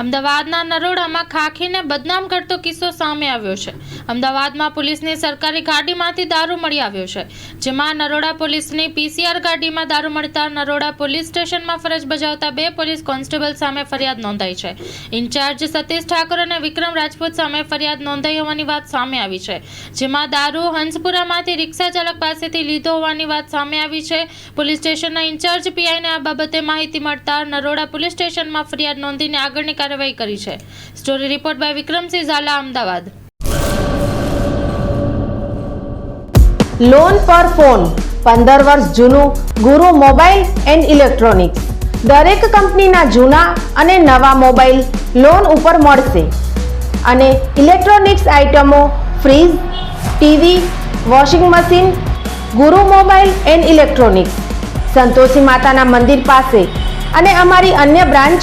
અમદાવાદના નરોડામાં ખાખીને બદનામ કરતો કિસ્સો સામે આવ્યો છે. અમદાવાદમાં પોલીસની સરકારી ગાડીમાંથી દારૂ મળી આવ્યો છે. જેમાં નરોડા પોલીસની પીસીઆર ગાડીમાં દારૂ મળતા નરોડા પોલીસ સ્ટેશનમાં ફરજ બજાવતા બે પોલીસ કોન્સ્ટેબલ સામે ફરિયાદ નોંધાઈ છે. ઇન્ચાર્જ સતીશ ઠાકોર અને વિક્રમ રાજપૂત સામે ફરિયાદ નોંધાઈ હોવાની વાત સામે આવી છે. જેમાં દારૂ હંસપુરામાંથી રિક્ષા ચાલક પાસેથી લીધો હોવાની વાત સામે આવી છે. પોલીસ સ્ટેશનના ઇન્ચાર્જ પીઆઈને આ બાબતે માહિતી મળતા નરોડા પોલીસ સ્ટેશનમાં ફરિયાદ નોંધીને આગળની કાર્યવાહી કરી છે. Story report by Vikramsinh Zala Ahmedabad loan પર ફોન પંદર વર્ષ જૂનું, ગુરુ મોબાઈલ એન્ડ ઇલેક્ટ્રોનિક્સ. દરેક કંપનીના જૂના અને નવા મોબાઈલ લોન ઉપર મળશે. અને ઇલેક્ટ્રોનિક્સ આઇટમો fridge, TV, washing machine, Guru mobile and electronics. Santoshi માતાના મંદિર પાસે. અને અમારી અન્ય branch